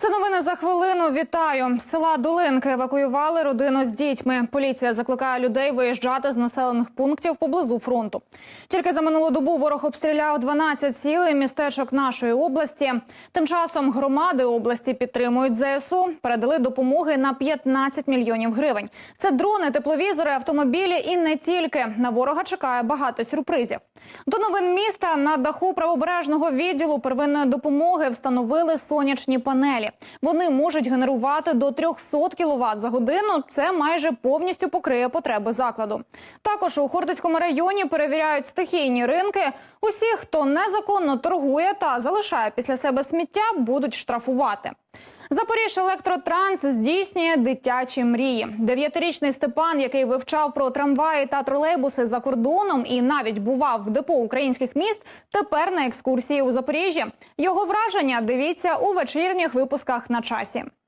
Це новини за хвилину. Вітаю села Долинки. Евакуювали родину з дітьми. Поліція закликає людей виїжджати з населених пунктів поблизу фронту. Тільки за минулу добу ворог обстріляв 12 сіл і містечок нашої області. Тим часом громади області підтримують ЗСУ. Передали допомоги на 15 мільйонів гривень. Це дрони, тепловізори, автомобілі і не тільки. На ворога чекає багато сюрпризів. До новин міста на даху правобережного відділу первинної допомоги встановили сонячні панелі. Вони можуть генерувати до 300 кВт за годину. Це майже повністю покриє потреби закладу. Також у Хортицькому районі перевіряють стихійні ринки. Усі, хто незаконно торгує та залишає після себе сміття, будуть штрафувати. Запоріж електротранс здійснює дитячі мрії. Дев'ятирічний Степан, який вивчав про трамваї та тролейбуси за кордоном і навіть бував в депо українських міст, тепер на екскурсії у Запоріжжі. Його враження дивіться у вечірніх випусках на часі.